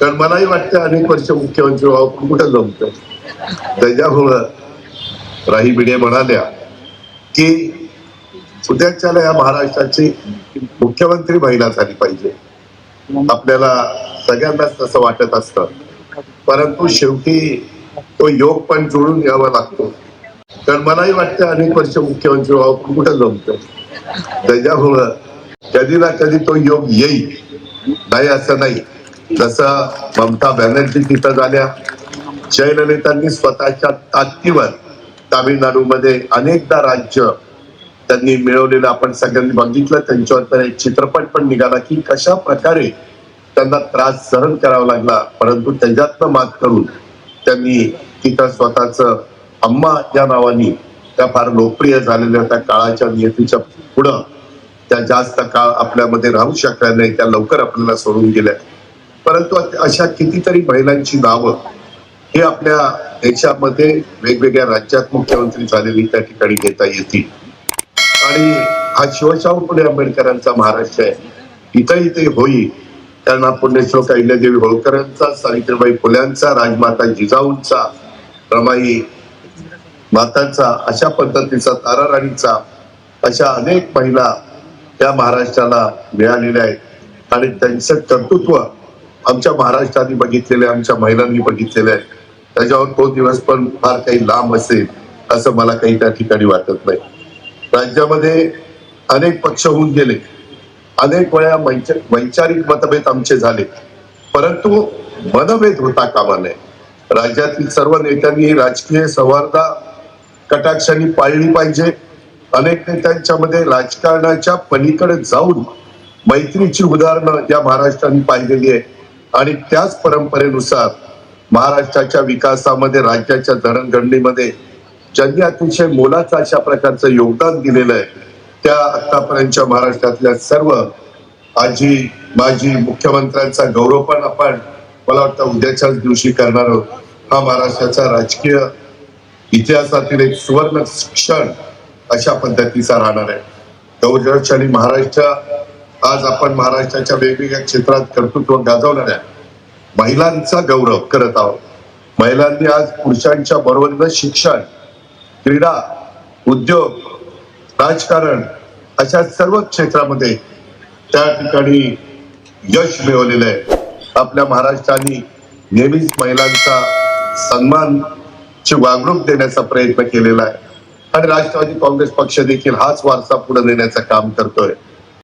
कारण मलाही वाटतं अनेक वर्ष मुख्यमंत्री व्हावं पण कुठं जमतं. त्याच्यामुळं राही बिडे म्हणाल्या की उद्याच्याला या महाराष्ट्राची मुख्यमंत्री महिला झाली पाहिजे. आपल्याला सगळ्यांनाच तसं वाटत असतं. परंतु शेवटी तो योग पण जुळून यावा लागतो. तर मलाही वाटतं अनेक वर्ष मुख्यमंत्री व्हावं पण कुठं जमतं. त्याच्यामुळं कधी ना कधी तो योग येईल. नाही असं नाही. जसं ममता बॅनर्जी तिथं झाल्या. जयललितांनी स्वतःच्या ताकदीवर तामिळनाडूमध्ये अनेकदा राज्य त्यांनी मिळवलेलं आपण सगळ्यांनी बघितलं. त्यांच्यावर एक चित्रपट पण निघाला की कशा प्रकारे त्यांना त्रास सहन करावा लागला. परंतु त्याच्यातनं मात करून त्यांनी तिथं स्वतःच अम्मा या नावानी त्या फार लोकप्रिय झालेल्या त्या काळाच्या नियतीच्या पुढं त्या जास्त काळ आपल्यामध्ये राहू शकल्या नाही. त्या लवकर आपल्याला सोडून गेल्या. परंतु अशा कितीतरी महिलांची नावं ही आपल्या देशामध्ये वेगवेगळ्या राज्यात मुख्यमंत्री झालेली त्या ठिकाणी घेता येतील. आणि हा शिवशाहू फुले आंबेडकरांचा महाराष्ट्र आहे. इथं इथे होईल त्यांना पुण्यश्लोक अहिल्यादेवी होळकरांचा सावित्रीबाई फुल्यांचा राजमाता जिजाऊंचा रमाई मातांचा अशा पद्धतीचा तारा राणीचा अशा अनेक महिला त्या महाराष्ट्राला मिळालेल्या आहेत. आणि त्यांचं कर्तृत्व आमच्या महाराष्ट्राने बघितलेले आमच्या महिलांनी बघितलेले आहे. त्याच्यावर तो दिवस पण फार काही लांब असेल असं मला काही त्या ठिकाणी वाटत नाही. राज्यामध्ये अनेक पक्ष होऊन गेले. अनेक वेळा वैचारिक मतभेद आमचे झाले. परंतु मनभेद होता कामा नये. राज्यातील सर्व नेत्यांनी राजकीय सौहार्दा कटाक्षाने पाळली पाहिजे. अनेक नेत्यांच्या मध्ये राजकारणाच्या पलीकडे जाऊन मैत्रीची उदाहरणं या महाराष्ट्राने पाहिलेली आहे आणि त्याच परंपरेनुसार महाराष्ट्राच्या विकासामध्ये राज्याच्या जडणघडणीमध्ये ज्यांनी अतिशय मोलाचं अशा प्रकारचं योगदान दिलेलं आहे त्या आतापर्यंतच्या महाराष्ट्रातल्या सर्व आजी माजी मुख्यमंत्र्यांचा गौरव पण आपण मला वाटतं उद्याच्याच दिवशी करणार आहोत. हा महाराष्ट्राचा राजकीय इतिहासातील एक सुवर्ण क्षण अशा पद्धतीचा राहणार आहे. गौरवशाली महाराष्ट्र आज आपण महाराष्ट्राच्या वेगवेगळ्या क्षेत्रात कर्तृत्व गाजवणाऱ्या महिलांचा गौरव करत आहोत. महिलांनी आज पुरुषांच्या बरोबरीनं शिक्षण क्रीडा उद्योग राजकारण अशा सर्व क्षेत्रामध्ये त्या ठिकाणी यश मिळवलेलं आहे. आपल्या महाराष्ट्राने नेहमीच महिलांचा सन्मान ची वागणूक देण्याचा प्रयत्न केलेला आहे. आणि राष्ट्रवादी काँग्रेस पक्ष देखील हाच वारसा पुढे नेण्याचं काम करतोय.